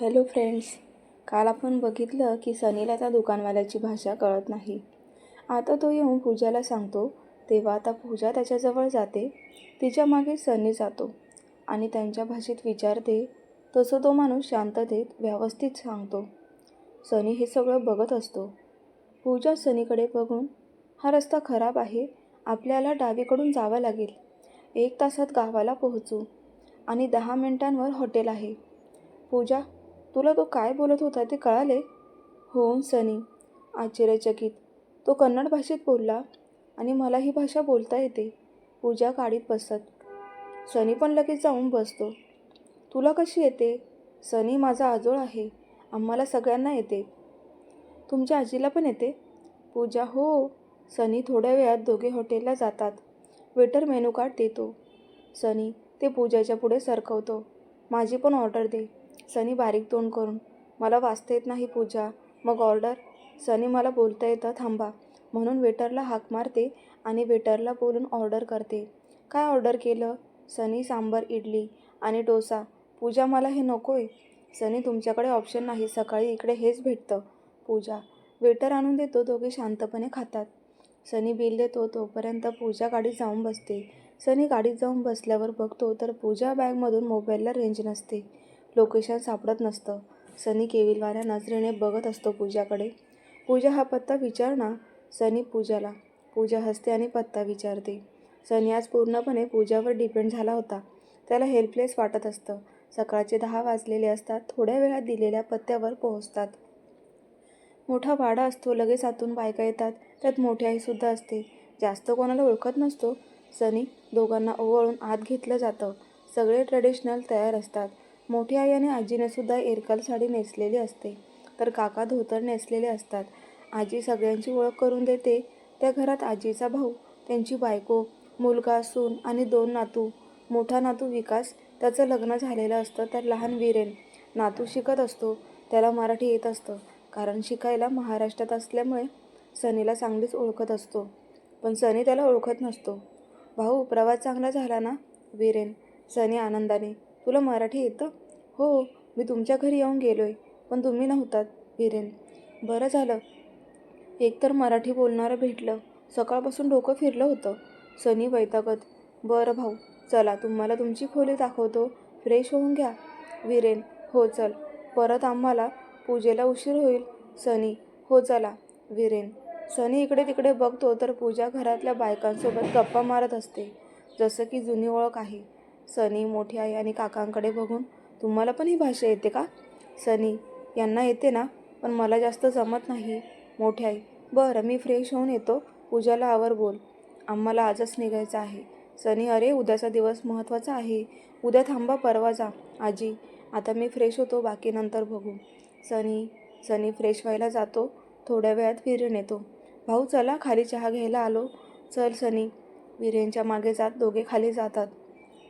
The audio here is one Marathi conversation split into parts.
हॅलो फ्रेंड्स काल आपण बघितलं की सनीला त्या दुकानवाल्याची भाषा कळत नाही. आता तो येऊन पूजाला सांगतो तेव्हा आता पूजा त्याच्याजवळ जाते. तिच्यामागे सनी जातो आणि त्यांच्या भाषेत विचारते तसं तो माणूस शांततेत व्यवस्थित सांगतो. सनी हे सगळं बघत असतो. पूजा सनीकडे बघून हा रस्ता खराब आहे. आपल्याला डावीकडून जावं लागेल. एक तासात गावाला पोहोचू आणि दहा मिनिटांवर हॉटेल आहे. पूजा तुला तो काय बोलत होता ते कळाले? हो सनी आश्चर्यचकित. तो कन्नड भाषेत बोलला आणि मला ही भाषा बोलता येते. पूजा काढीत बसत. सनी पण लगेच जाऊन बसतो. तुला कशी येते? सनी माझा आजोळ आहे. आम्हाला सगळ्यांना येते. तुमच्या आजीला पण येते? पूजा हो. सनी थोड्या वेळात दोघे हॉटेलला जातात. वेटर मेनू कार्ड देतो. सनी ते पूजाच्या पुढे सरकवतो. माझी पण ऑर्डर दे. सनी बारीक तोंड करून मला वाचता येत नाही पूजा मग ऑर्डर? सनी मला बोलता येतं थांबा. म्हणून वेटरला हाक मारते आणि वेटरला बोलून ऑर्डर करते. काय ऑर्डर केलं? सनी सांबर इडली आणि डोसा. पूजा मला हे नको आहे सनी तुमच्याकडे ऑप्शन नाही. सकाळी इकडे हेच भेटतं. पूजा वेटर आणून देतो. दोघे शांतपणे खातात. सनी बिल देतो तोपर्यंत पूजा गाडीत जाऊन बसते. सनी गाडीत जाऊन बसल्यावर बघतो तर पूजा बॅगमधून मोबाईलला रेंज नसते. लोकेशन सापडत नसतं. सनी केविलवाऱ्या नजरेने बघत असतो पूजाकडे. पूजा हा पत्ता विचार ना? सनी पूजाला. पूजा हसते आणि पत्ता विचारते. सनी आज पूर्णपणे पूजावर डिपेंड झाला होता. त्याला हेल्पलेस वाटत असतं. सकाळचे दहा वाजलेले असतात. थोड्या वेळात दिलेल्या पत्त्यावर पोहोचतात. मोठा वाडा असतो. लगेच आतून बायका येतात. त्यात मोठी आईसुद्धा असते. जास्त कोणाला ओळखत नसतो. सनी दोघांना ओवळून आत घेतलं जातं. सगळे ट्रेडिशनल तयार असतात. मोठी आई आणि आजीने सुद्धा एरकाल साडी नेसलेली असते. तर काका धोतर नेसलेले असतात. आजी सगळ्यांची ओळख करून देते. त्या घरात आजीचा भाऊ त्यांची बायको मुलगा सून आणि दोन नातू. मोठा नातू विकास त्याचं लग्न झालेलं असतं तर लहान वीरेन. नातू शिकत असतो त्याला मराठी येत असतं. कारण शिकायला महाराष्ट्रात असल्यामुळे सनीला चांगलीच ओळखत असतो. पण सनी त्याला ओळखत नसतो. भाऊ प्रवास चांगला झाला ना? वीरेन. सनी आनंदाने. तुला मराठी येतं? हो मी तुमच्या घरी येऊन गेलो आहे पण तुम्ही नव्हतात वीरेन. बरं झालं. एकतर मराठी बोलणारं भेटलं. सकाळपासून डोकं फिरलं होतं. सनी वैतागत बरं भाऊ चला तुम्हाला तुमची खोली दाखवतो. फ्रेश होऊन घ्या. वीरेन हो चल. परत आम्हाला पूजेला उशीर होईल. सनी हो चला. वीरेन. सनी इकडे तिकडे बघतो तर पूजा घरातल्या बायकांसोबत गप्पा मारत असते. जसं की जुनी ओळख आहे. सनी मोठी आई आणि काकांकडे बघून तुम्हाला पण ही भाषा येते का? सनी यांना येते ना पण मला जास्त जमत नाही. मोठी आई. बरं मी फ्रेश होऊन येतो. पूजाला आवर बोल. आम्हाला आजच निघायचं आहे. सनी अरे उद्याचा दिवस महत्त्वाचा आहे. उद्या थांबा परवा जा. आजी आता मी फ्रेश होतो बाकी नंतर बघू. सनी सनी फ्रेश व्हायला जातो. थोड्या वेळात विरेन येतो. भाऊ चला खाली चहा घ्यायला आलो. चल सनी. विरेनच्या मागे जात दोघे खाली जातात.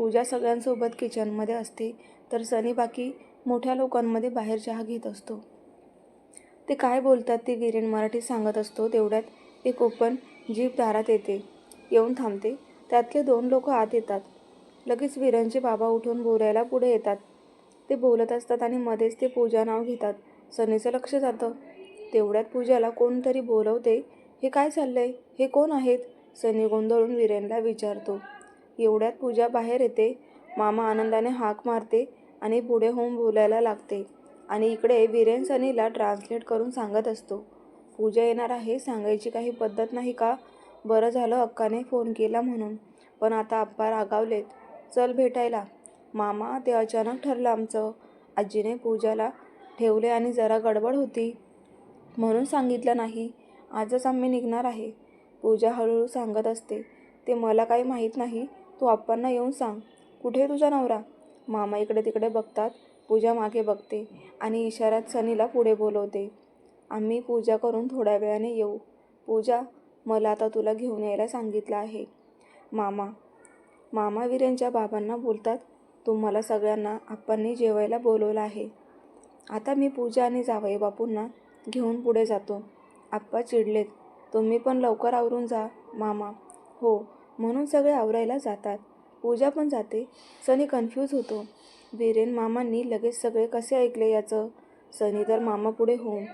पूजा सगळ्यांसोबत किचनमध्ये असते तर सनी बाकी मोठ्या लोकांमध्ये बाहेर चहा घेत असतो. ते काय बोलतात ते विरेन मराठीत सांगत असतो. तेवढ्यात एक ओपन जीप दारात येते. येऊन थांबते. त्यातले दोन लोक आत येतात. लगेच वीरांचे बाबा उठून बोलायला पुढे येतात. ते बोलत असतात आणि मध्येच ते पूजा नाव घेतात. सनीचं लक्ष जातं. तेवढ्यात पूजाला कोणतरी बोलवते हे काय चाललंय? हे कोण आहेत? सनी गोंधळून वीरेनला विचारतो. एवढ्यात पूजा बाहेर येते. मामा आनंदाने हाक मारते आणि पुढे होऊन बोलायला लागते आणि इकडे वीरेन सनीला ट्रान्सलेट करून सांगत असतो. पूजा येणार आहे सांगायची काही पद्धत नाही का? बरं झालं अक्काने फोन केला म्हणून. पण आता आप्पा रागावलेत. चल भेटायला. मामा ते अचानक ठरलं आमचं. आजीने पूजाला ठेवले आणि जरा गडबड होती. म्हणून सांगितलं नाही. आजच आम्ही निघणार आहे. पूजा हळूहळू सांगत असते. ते मला काही माहीत नाही. तू आप्पांना येऊन सांग कुठे तुझा नवरा? मामा इकडे तिकडे बघतात पूजा मागे बघते आणि इशाऱ्यात सनीला पुढे बोलवते. आम्ही पूजा करून थोड्या वेळाने येऊ. पूजा मला आता तुला घेऊन यायला सांगितलं आहे. मामा मामा वीरेंच्या बाबांना बोलतात तुम्हाला सगळ्यांना आप्पांनी जेवायला बोलवलं आहे. आता मी पूजा आणि जावई बापूंना घेऊन पुढे जातो. आप्पा चिडलेत तुम्ही पण लवकर आवरून जा मामा. हो म्हणून सगळे आवरायला जातात. पूजा पण जाते. सनी कन्फ्यूज होतो. वीरेन मामांनी लगेच सगळे कसे ऐकले याचं? सनी तर मामा पुढे होऊन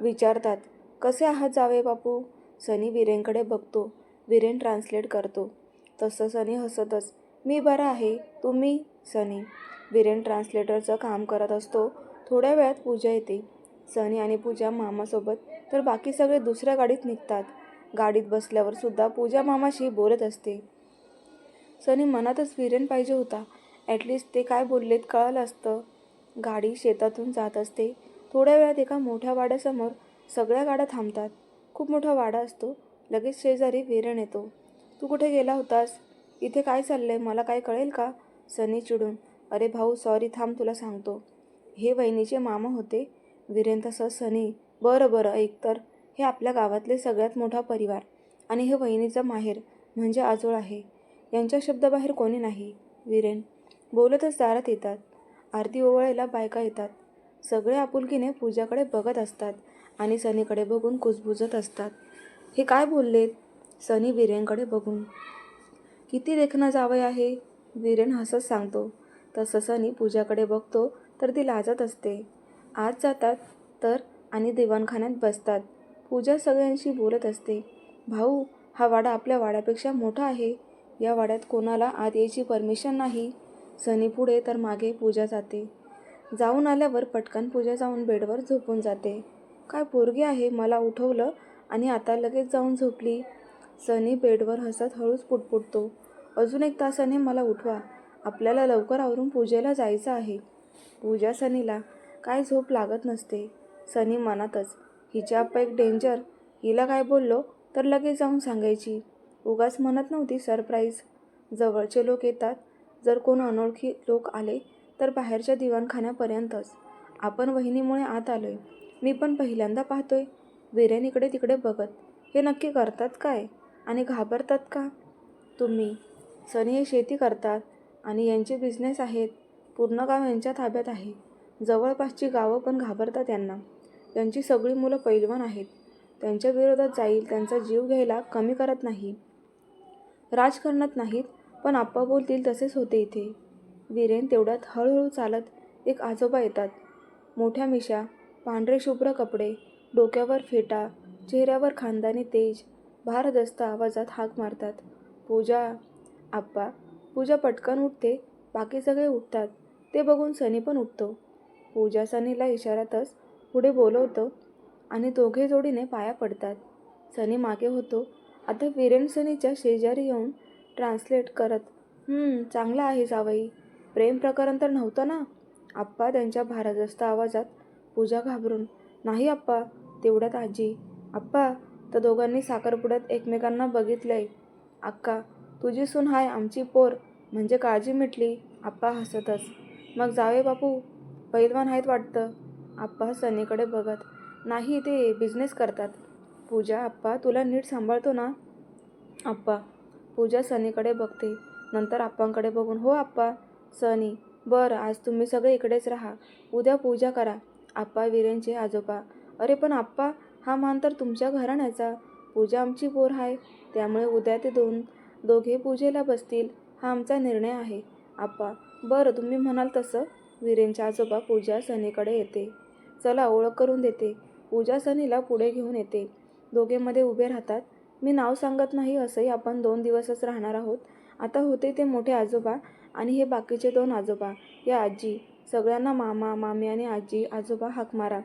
विचारतात कसे आहात जावे बापू? सनी वीरेनकडे बघतो. वीरेन ट्रान्सलेट करतो. तसं सनी हसतच. मी बरा आहे. तुम्ही? सनी. वीरेन ट्रान्सलेटरचं काम करत असतो. थोड्या वेळात पूजा येते. सनी आणि पूजा मामासोबत तर बाकी सगळे दुसऱ्या गाडीत निघतात. गाडीत बसल्यावर सुद्धा पूजा मामाशी बोलत असते. सनी मनातच वीरेन पाहिजे होता. ॲटलिस्ट ते काय बोललेत कळलं असतं. गाडी शेतातून जात असते. थोड्या वेळात एका मोठ्या वाड्यासमोर सगळ्या गाड्या थांबतात. खूप मोठा वाडा असतो. लगेच शेजारी विरण येतो. तू कुठे गेला होतास? इथे काय चाललंय? मला काय कळेल का? सनी चिडून. अरे भाऊ सॉरी थांब तुला सांगतो. हे वहिनीचे मामा होते. वीरेन तसं? सनी? बरं बरं ऐक तर. हे आपल्या गावातले सगळ्यात मोठा परिवार आणि हे वहिनीचं माहेर म्हणजे आजोळ आहे. यांच्या शब्दाबाहेर कोणी नाही. वीरेन बोलतच दारात येतात. आरती ओवळायला बायका येतात. सगळे आपुलकीने पूजाकडे बघत असतात आणि सनीकडे बघून कुजबुजत असतात. हे काय बोललेत? सनी वीरेनकडे बघून. किती देखणं जावं आहे? वीरेन हसत सांगतो. तसं सनी पूजाकडे बघतो तर ती लाजत असते. आज जातात तर आणि दिवाणखान्यात बसतात. पूजा सगळ्यांशी बोलत असते. भाऊ हा वाडा आपल्या वाड्यापेक्षा मोठा आहे. या वाड्यात कोणाला आत यायची परमिशन नाही. सनी पुढे तर मागे पूजा जाते. जाऊन आल्यावर पटकन पूजा जाऊन बेडवर झोपून जाते. काय पोरगी आहे मला उठवलं आणि आता लगेच जाऊन झोपली. सनी बेडवर हसत हळूच पुटपुटतो. अजून एक तासाने मला उठवा. आपल्याला लवकर आवरून पूजेला जायचं आहे. पूजा सनीला काय झोप लागत नसते. सनी मनातच हिच्या आप्पा एक डेंजर हिला काय बोललो तर लगेच जाऊन सांगायची. उगाच म्हणत नव्हती सरप्राईज जवळचे लोक येतात. जर कोण अनोळखी लोक आले तर बाहेरच्या दिवाणखान्यापर्यंतच. आपण वहिनीमुळे आत आलोय. मी पण पहिल्यांदा पाहतोय. वीरेन इकडे तिकडे बघत. हे नक्की करतात काय? आणि घाबरतात का? तुम्ही. सनी हे शेती करतात. आणि यांचे बिझनेस आहेत. पूर्ण गाव यांच्या ताब्यात आहे. जवळपासची गावं पण घाबरतात यांना. त्यांची सगळी मुलं पैलवान आहेत. त्यांच्या विरोधात जाईल त्यांचा जीव घ्यायला कमी करत नाही. राजकारणात नाहीत पण आप्पा बोलतील तसेच होते इथे. वीरेन तेवढ्यात हळूहळू चालत एक आजोबा येतात. मोठ्या मिशा पांढरे शुभ्र कपडे डोक्यावर फेटा चेहऱ्यावर खानदानी तेज भारदस्त आवाजात हाक मारतात. पूजा आप्पा पूजा पटकन उठते बाकी सगळे उठतात. ते बघून सनी पण उठतो. पूजा सनीला इशारातच पुढे बोलवतो आणि दोघे जोडीने पाया पडतात. सनी मागे होतो. आता वीरेन सनीच्या शेजारी येऊन ट्रान्सलेट करत चांगला आहे जावई प्रेम प्रकरण तर नव्हतं ना? आप्पा त्यांच्या भारदस्त आवाजात पूजा घाबरून नाही आप्पा तेवढ्यात आजी. आप्पा तर दोघांनी साखरपुड्यात एकमेकांना बघितलंय. अक्का तुझी सून हाय आमची पोर. म्हणजे काळजी मिटली. आप्पा हसतच मग जावे बापू. पैलवान आहेत वाटतं. आप्पा सनीकडे बघत नाही ते बिझनेस करतात. पूजा आप्पा तुला नीट सांभाळतो ना? आप्पा पूजा सनीकडे बघते. नंतर आप्पांकडे बघून हो आप्पा सनी बरं आज तुम्ही सगळे इकडेच राहा. उद्या पूजा करा. आप्पा वीरेंचे आजोबा अरे पण आप्पा हा मान तर तुमच्या घराण्याचा. पूजा आमची पोर आहे त्यामुळे उद्या ते दोन दोघे पूजेला बसतील. हा आमचा निर्णय आहे. आप्पा बरं तुम्ही म्हणाल तसं. वीरेंच्या आजोबा पूजा सनीकडे येते. चला ओळख करून देते. पूजा सनीला पुढे घेऊन येते. दोघेमध्ये उभे राहतात. मी नाव सांगत नाही असंही आपण दोन दिवसच राहणार आहोत. आता होते ते मोठे आजोबा आणि हे बाकीचे दोन आजोबा. या आजी सगळ्यांना मामा मामी आणि आजी आजोबा हाक मारा.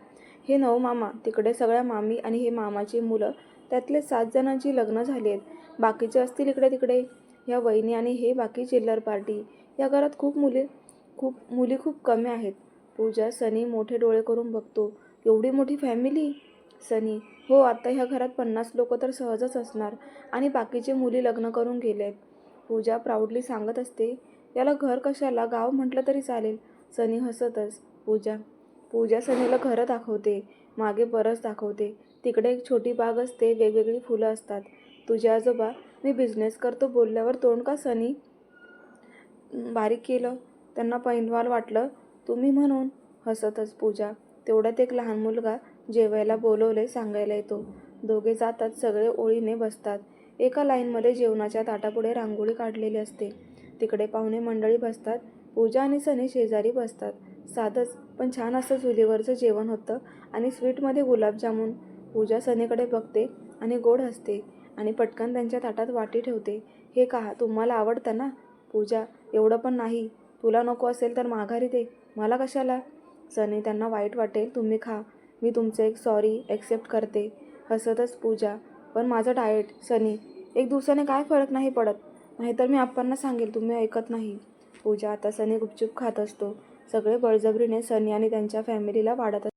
हे नऊ मामा तिकडे सगळ्या मामी आणि हे मामाची मुलं. त्यातले सात जणांची लग्न झाली आहेत बाकीचे असतील इकडे तिकडे. ह्या वहिनी आणि हे बाकी चिल्लर पार्टी. या घरात खूप मुली खूप मुली खूप कमी आहेत. पूजा सनी मोठे डोळे करून बघतो. एवढी मोठी फॅमिली सनी हो आता ह्या घरात पन्नास लोक तर सहजच असणार. आणि बाकीचे मुली लग्न करून गेलेत. पूजा प्राऊडली सांगत असते याला घर कशाला? गाव म्हटलं तरी चालेल. सनी हसतच. पूजा पूजा सनीला घरं दाखवते मागे परस दाखवते. तिकडे एक छोटी बाग असते वेगवेगळी फुलं असतात. तुझे आजोबा मी बिझनेस करतो बोलल्यावर तोंड का सनी? बारीक केलं. त्यांना पैनवाल वाटलं. तुम्ही म्हणून हसतच पूजा. तेवढ्यात एक लहान मुलगा जेवायला बोलवले सांगायला येतो. दोघे जातात सगळे ओळीने बसतात. एका लाईनमध्ये जेवणाच्या ताटापुढे रांगोळी काढलेली असते. तिकडे पाहुणे मंडळी बसतात. पूजा आणि सनी शेजारी बसतात. साधंच पण छान असं चुलीवरचं जेवण होतं आणि स्वीटमध्ये गुलाबजामुन. पूजा सनीकडे बघते आणि गोड हसते आणि पटकन त्यांच्या ताटात वाटी ठेवते. हे का तुम्हाला आवडतं ना? पूजा एवढं पण नाही. तुला नको असेल तर माघारी दे. मला कशाला? सनी त्यांना वाईट वाटेल तुम्ही खा. मी तुमचं एक सॉरी ॲक्सेप्ट करते. हसतच पूजा. पण माझं डाएट सनी एक दिवसाने काय फरक नाही पडत? नाहीतर मी आप्पांना सांगेल तुम्ही ऐकत नाही. पूजा आता सनी गुपचूप खात असतो. सगळे बळजबरीने सनी आणि त्यांच्या फॅमिलीला वाढत